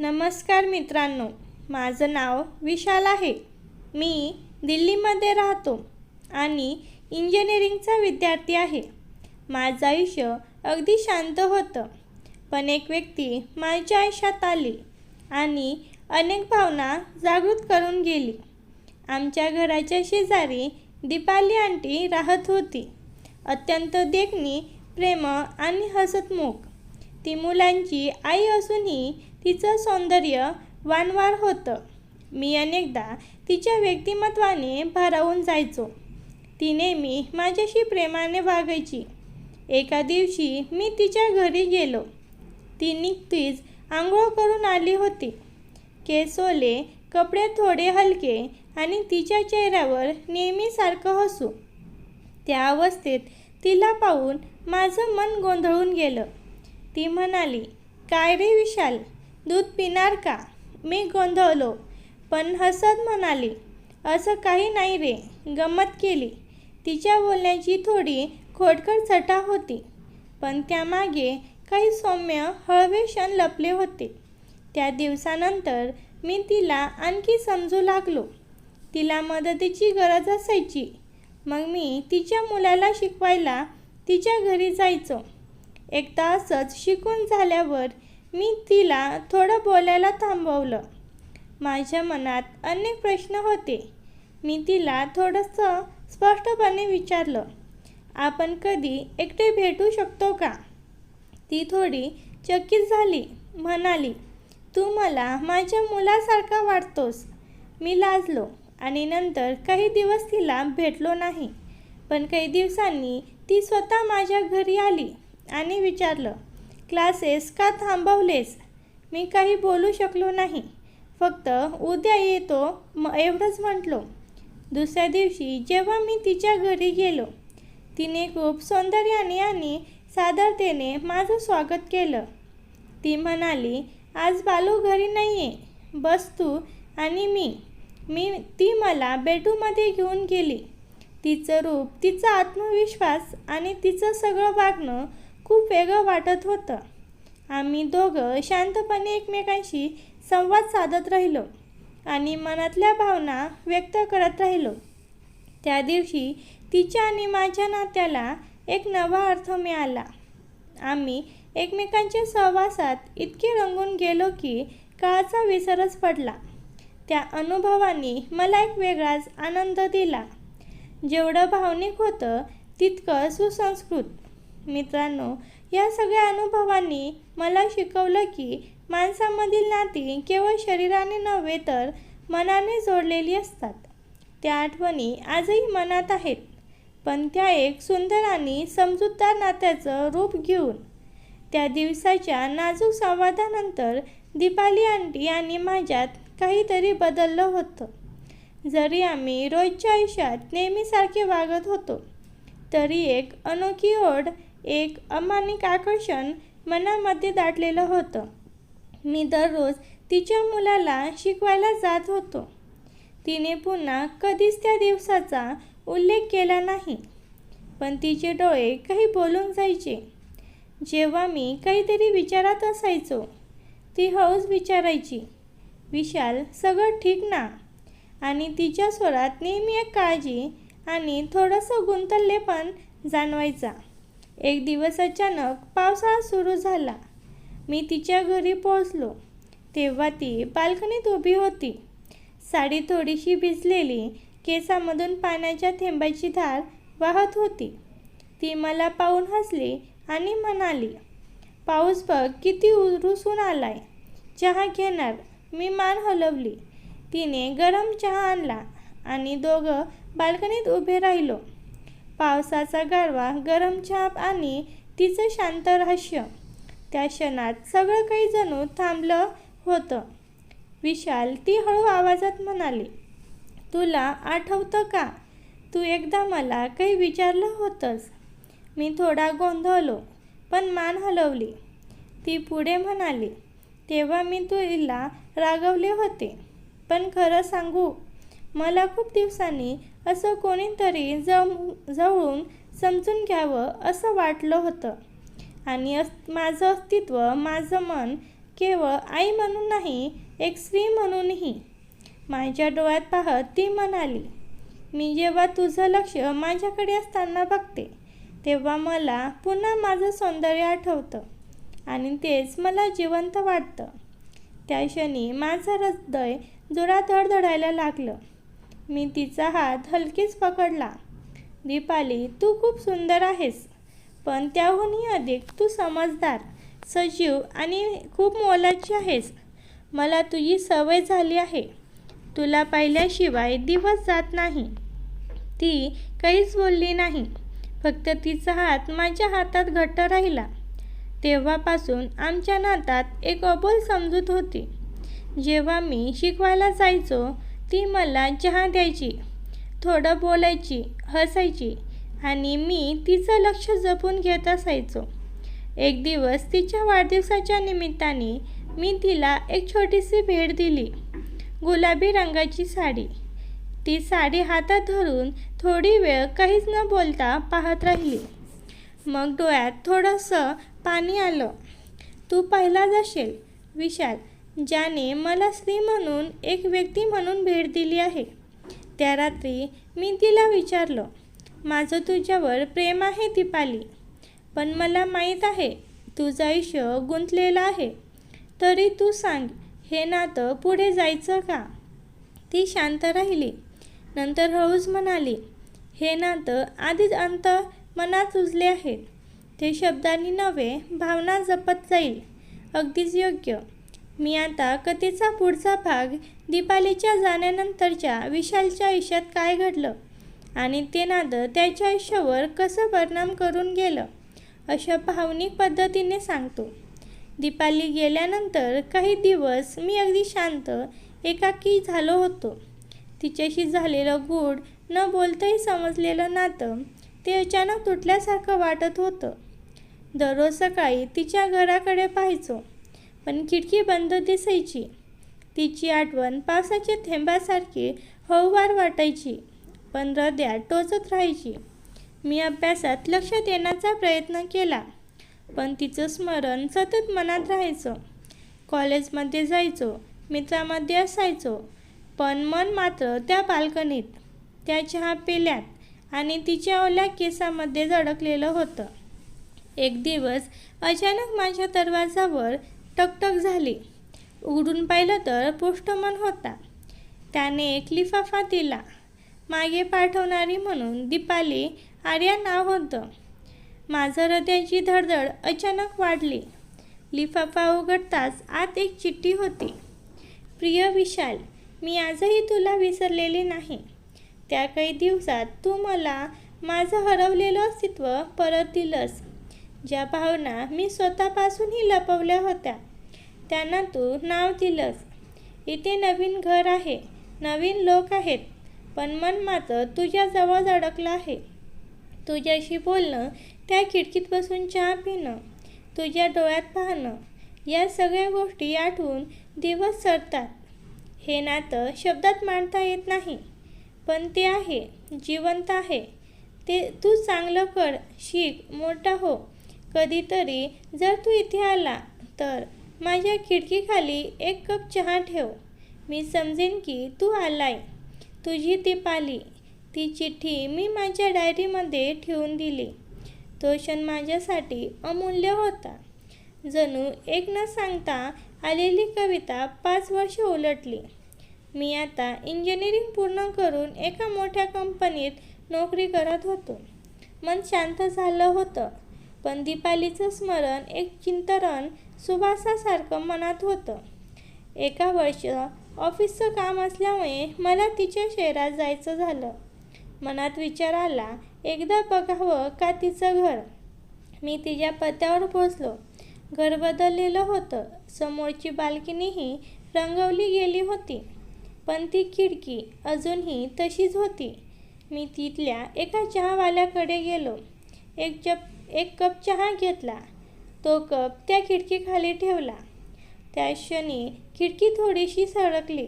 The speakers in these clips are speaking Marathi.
नमस्कार मित्रांनो माझं नाव विशाल आहे. मी दिल्लीमध्ये राहतो आणि इंजिनिअरिंगचा विद्यार्थी आहे. माझं आयुष्य अगदी शांत होतं. पण एक व्यक्ती माझ्या आयुष्यात आली आणि अनेक भावना जागृत करून गेली. आमच्या घराच्या शेजारी दीपाली आंटी राहत होती. अत्यंत देखणी प्रेम आणि हसतमुख. ती मुलांची आई असूनही तिचं सौंदर्य वानवार होतं. मी अनेकदा तिच्या व्यक्तिमत्वाने भारावून जायचो. ती नेहमी माझ्याशी प्रेमाने वागायची. एका दिवशी मी तिच्या घरी गेलो. ती निघतीच आंघोळ करून आली होती. केस ओले कपडे थोडे हलके आणि तिच्या चेहऱ्यावर नेहमीसारखं हसू. त्या अवस्थेत तिला पाहून माझं मन गोंधळून गेलं. ती म्हणाली काय रे विशाल दूध पिणार का? मी गोंधळलो. पण हसत म्हणाली असं काही नाही रे. गंमत केली. तिच्या बोलण्याची थोडी खोडकर चटा होती. पण त्यामागे काही सौम्य हळवे क्षण लपले होते. त्या दिवसानंतर मी तिला आणखी समजू लागलो. तिला मदतीची गरज असायची. मग मी तिच्या मुलाला शिकवायला तिच्या घरी जायचो. एकदा असंच शिकून झाल्यावर मी तिला थोडं बोलायला थांबवलं. माझ्या मनात अनेक प्रश्न होते. मी तिला थोडंसं स्पष्टपणे विचारलं आपण कधी एकटे भेटू शकतो का? ती थोडी चकित झाली म्हणाली तू मला माझ्या मुलासारखा वाटतोस. मी लाजलो आणि नंतर काही दिवस तिला भेटलो नाही. पण काही दिवसांनी ती स्वतः माझ्या घरी आली आणि विचारलं क्लासेस का थांबवलेस? मी काही बोलू शकलो नाही. फक्त उद्या येतो म एवढंच म्हटलो. दुसऱ्या दिवशी जेव्हा मी तिच्या घरी गेलो तिने खूप सौंदर्याने आणि सादरतेने माझं स्वागत केलं. ती म्हणाली आज बालू घरी नाही आहे बस तू आणि मी. मी ती मला बेडरूममध्ये घेऊन गेली. तिचं रूप तिचा आत्मविश्वास आणि तिचं सगळं वागणं खूप वेगळं वाटत होतं. आम्ही दोघं शांतपणे एकमेकांशी संवाद साधत राहिलो आणि मनातल्या भावना व्यक्त करत राहिलो. त्या दिवशी तिच्या आणि माझ्या नात्याला एक नवा अर्थ मिळाला. आम्ही एकमेकांच्या सहवासात इतके रंगून गेलो की काळाचा विसरच पडला. त्या अनुभवाने मला एक वेगळाच आनंद दिला. जेवढं भावनिक होतं तितकं सुसंस्कृत. मित्रांनो या सगळ्या अनुभवांनी मला शिकवलं की माणसामधील नाती केवळ शरीराने नव्हे तर मनाने जोडलेली असतात. त्या आठवणी आजही मनात आहेत पण त्या एक सुंदर आणि समजूतदार नात्याचं रूप घेऊन. त्या दिवसाच्या नाजूक संवादानंतर दीपाली आंटी आणि माझ्यात काहीतरी बदललं होतं. जरी आम्ही रोजच्या आयुष्यात नेहमीसारखे वागत होतो तरी एक अनोखी ओढ एक अमानिक आकर्षण मनामध्ये दाटलेलं होतं. मी दररोज तिच्या मुलाला शिकवायला जात होतो. तिने पुन्हा कधीच त्या दिवसाचा उल्लेख केला नाही. पण तिचे डोळे काही बोलून जायचे. जेव्हा मी काहीतरी विचारात असायचो ती हौस विचारायची विशाल सगळं ठीक ना? आणि तिच्या स्वरात नेहमी एक काळजी आणि थोडंसं गुंतल्लेपण जाणवायचा. एक दिवस अचानक पावसाळा सुरू झाला. मी तिच्या घरी पोहोचलो. तेव्हा ती बाल्कनीत उभी होती. साडी थोडीशी भिजलेली केसामधून पाण्याच्या थेंबाची धार वाहत होती. ती मला पाहून हसली आणि म्हणाली पाऊस बघ किती रुसून आलाय. चहा घेणार. मी मान हलवली. तिने गरम चहा आणला आणि दोघं बाल्कनीत उभे राहिलो. पावसाचा गारवा गरम छाप आणि तिचं शांत रहस्य. त्या क्षणात सगळं काही जणू थांबलं होतं. विशाल ती हळू आवाजात म्हणाली तुला आठवतं का? तू एकदा मला काही विचारलं होतंस. मी थोडा गोंधळलो पण मान हलवली. ती पुढे म्हणाली तेव्हा मी तुला रागवले होते. पण खरं सांगू मला खूप दिवसांनी असं कोणीतरी जम जवळून समजून घ्यावं असं वाटलं होतं. आणि अस माझं अस्तित्व माझं मन केवळ आई म्हणून नाही एक स्त्री म्हणूनही. माझ्या डोळ्यात पाहत ती म्हणाली मी जेव्हा तुझं लक्ष माझ्याकडे असताना बघते तेव्हा मला पुन्हा माझं सौंदर्य आठवतं आणि तेच मला जिवंत वाटतं. त्या क्षणी माझं हृदय जोरात धडधडायला लागलं. मी तिचा हात हलकीच पकडला. दीपाली तू खूप सुंदर आहेस पण त्याहूनही अधिक तू समजदार सजीव आणि खूप मोलाची आहेस. मला तुझी सवय झाली आहे. तुला पाहिल्याशिवाय दिवस जात नाही. ती काहीच बोलली नाही. फक्त तिचा हात माझ्या हातात घट्ट राहिला. तेव्हापासून आमच्या नातात एक अबोल समजूत होती. जेव्हा मी शिकवायला जायचो ती मला चहा द्यायची थोडं बोलायची हसायची आणि मी तिचं लक्ष जपून घेत असायचो. एक दिवस तिच्या वाढदिवसाच्या निमित्ताने मी तिला एक छोटीशी भेट दिली गुलाबी रंगाची साडी. ती साडी हातात धरून थोडी वेळ काहीच न बोलता पाहत राहिली. मग डोळ्यात थोडंसं पाणी आलं. तू पहिलाच असेल विशाल. ज्याने मला स्त्री म्हणून एक व्यक्ती म्हणून भेट दिली आहे. त्या रात्री मी तिला विचारलं माझं तुझ्यावर प्रेम आहे दीपाली पण मला माहीत आहे तुझं आयुष्य गुंतलेलं आहे. तरी तू सांग हे नातं पुढे जायचं का? ती शांत राहिली. नंतर हळूच म्हणाली हे नातं आधीच अंत मनात रुजले आहेत ते शब्दांनी नव्हे भावना जपत जाईल. अगदीच योग्य. मी आता कथेचा पुढचा भाग दीपालीच्या जाण्यानंतरच्या विशालच्या आयुष्यात काय घडलं आणि ते नातं त्याच्या आयुष्यावर कसं परिणाम करून गेलं अशा भावनिक पद्धतीने सांगतो. दीपाली गेल्यानंतर काही दिवस मी अगदी शांत एकाकी झालो होतो. तिच्याशी झालेलं गूढ न बोलताही समजलेलं नातं ते अचानक तुटल्यासारखं वाटत होतं. दररोज सकाळी तिच्या घराकडे पाहायचो. पण खिडकी बंद दिसायची. तिची आठवण पावसाच्या थेंबासारखी हळूवार वाटायची पण हृदयात टोचत राहायची. मी अभ्यासात लक्ष देण्याचा प्रयत्न केला पण तिचं स्मरण सतत मनात राहायचं. कॉलेजमध्ये जायचो मित्रामध्ये असायचो पण मन मात्र त्या बाल्कनीत त्या चहा पेल्यात आणि तिच्या ओल्या केसामध्ये झडकलेलं होतं. एक दिवस अचानक माझ्या दरवाजावर टकटक झाली. उघडून पाहिलं तर पोस्टमन होता. त्याने एक लिफाफा दिला. मागे पाठवणारी म्हणून दीपाली आर्या नाव होतं. माझं हृदयाची धडधड अचानक वाढली. लिफाफा उघडताच आत एक चिठ्ठी होती. प्रिय विशाल मी आजही तुला विसरलेले नाही. त्या काही दिवसात तू मला माझं हरवलेलं अस्तित्व परत दिलंस. ज्या भावना मी स्वतःपासूनही लपवल्या होत्या त्यांना तू नाव दिलंस. इथे नवीन घर आहे. नवीन लोक आहेत. पण मन मात्र तुझ्याजवळच अडकलं आहे. तुझ्याशी बोलणं त्या खिडकीत बसून चहा पिणं तुझ्या डोळ्यात पाहणं या सगळ्या गोष्टी आठवून दिवस सरतात. हे नातं शब्दात मांडता येत नाही. पण ते आहे जिवंत आहे. ते तू चांगलं कर शिक मोठा हो. कधीतरी जर तू इथे आला तर माझ्या खिडकीखाली एक कप चहा ठेव. मी समजेन की तू आलाय. तुझी ती पाली. ती चिठ्ठी मी माझ्या डायरीमध्ये ठेवून दिली. तो क्षण माझ्यासाठी अमूल्य होता. जणू एक न सांगता आलेली कविता पाच वर्ष उलटली. मी आता इंजिनिअरिंग पूर्ण करून एका मोठ्या कंपनीत नोकरी करत होतो. मन शांत झालं होतं. पण दीपालीचं स्मरण एक चिंतरण सुभासासारखं मनात होतं. एका वर्ष ऑफिसचं काम असल्यामुळे मला तिच्या शहरात जायचं झालं. मनात विचार आला एकदा बघावं का तिचं घर? मी तिच्या पत्त्यावर पोचलो घर बदललेलं होतं. समोरची बाल्कनीही रंगवली गेली होती. पण ती खिडकी अजूनही तशीच होती. मी तिथल्या एका चहावाल्याकडे गेलो. एक चप एक कप चहा घेतला. तो कप त्या खिडकीखाली ठेवला. त्या क्षणी खिडकी थोडीशी सरकली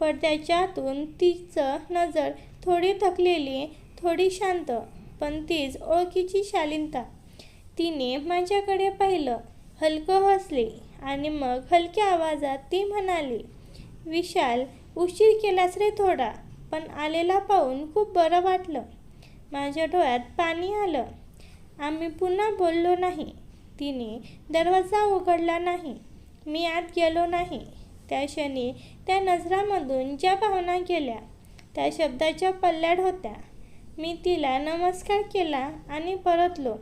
पडद्याच्या आतून तिचं नजर थोडी थकलेली थोडी शांत पण तीच ओळखीची शालीनता. तिने माझ्याकडे पाहिलं हलकं हसले आणि मग हलक्या आवाजात ती म्हणाली विशाल उशीर केलास रे थोडा पण आलेला पाहून खूप बरं वाटलं. माझ्या डोळ्यात पाणी आलं. आम्ही पुन्हा बोललो नाही. तिने दरवाजा उघडला नाही. मी आत गेलो नाही. त्या क्षणी त्या नजरामधून ज्या भावना गेल्या त्या शब्दाच्या पल्ल्याड होत्या मी तिला नमस्कार केला आणि परतलो.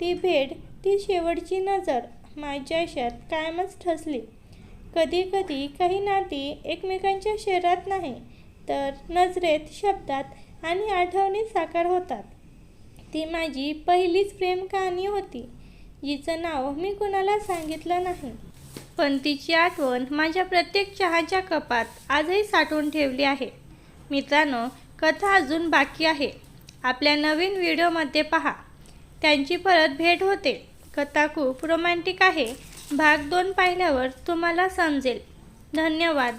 ती भेट ती शेवटची नजर माझ्या आयुष्यात कायमच ठसली. कधी कधी काही नाती एकमेकांच्या शरीरात नाही तर नजरेत शब्दात आणि आठवणीत साकार होतात. ती माझी पहिलीच प्रेम कहाणी होती. जिचं नाव मी कुणाला सांगितलं नाही. पण तिची आठवण माझ्या प्रत्येक चहाच्या कपात आजही साठवून ठेवली आहे. मित्रांनो कथा अजून बाकी आहे. आपल्या नवीन व्हिडिओमध्ये पहा. त्यांची परत भेट होते. कथा खूप रोमॅन्टिक आहे. भाग दोन पाहिल्यावर तुम्हाला समजेल. धन्यवाद.